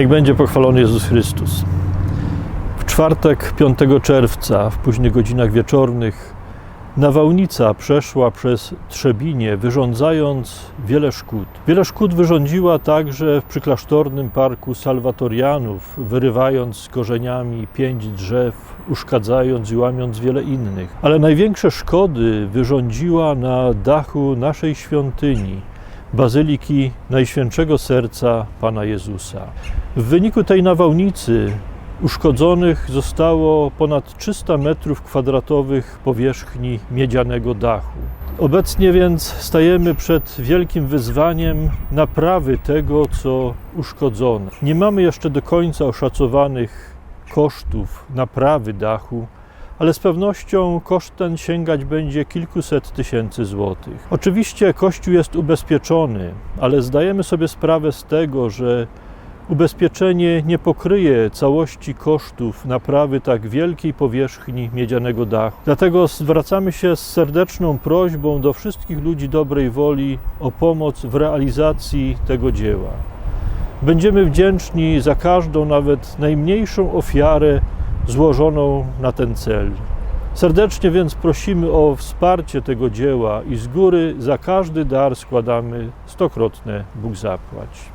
Niech będzie pochwalony Jezus Chrystus. W czwartek 5 czerwca, w późnych godzinach wieczornych, nawałnica przeszła przez Trzebinie, wyrządzając wiele szkód. Wiele szkód wyrządziła także w przyklasztornym parku Salwatorianów, wyrywając korzeniami pięć drzew, uszkadzając i łamiąc wiele innych. Ale największe szkody wyrządziła na dachu naszej świątyni, Bazyliki Najświętszego Serca Pana Jezusa. W wyniku tej nawałnicy uszkodzonych zostało ponad 300 metrów kwadratowych powierzchni miedzianego dachu. Obecnie więc stajemy przed wielkim wyzwaniem naprawy tego, co uszkodzone. Nie mamy jeszcze do końca oszacowanych kosztów naprawy dachu, ale z pewnością koszt ten sięgać będzie kilkuset tysięcy złotych. Oczywiście Kościół jest ubezpieczony, ale zdajemy sobie sprawę z tego, że ubezpieczenie nie pokryje całości kosztów naprawy tak wielkiej powierzchni miedzianego dachu. Dlatego zwracamy się z serdeczną prośbą do wszystkich ludzi dobrej woli o pomoc w realizacji tego dzieła. Będziemy wdzięczni za każdą, nawet najmniejszą ofiarę złożoną na ten cel. Serdecznie więc prosimy o wsparcie tego dzieła i z góry za każdy dar składamy stokrotne Bóg zapłać.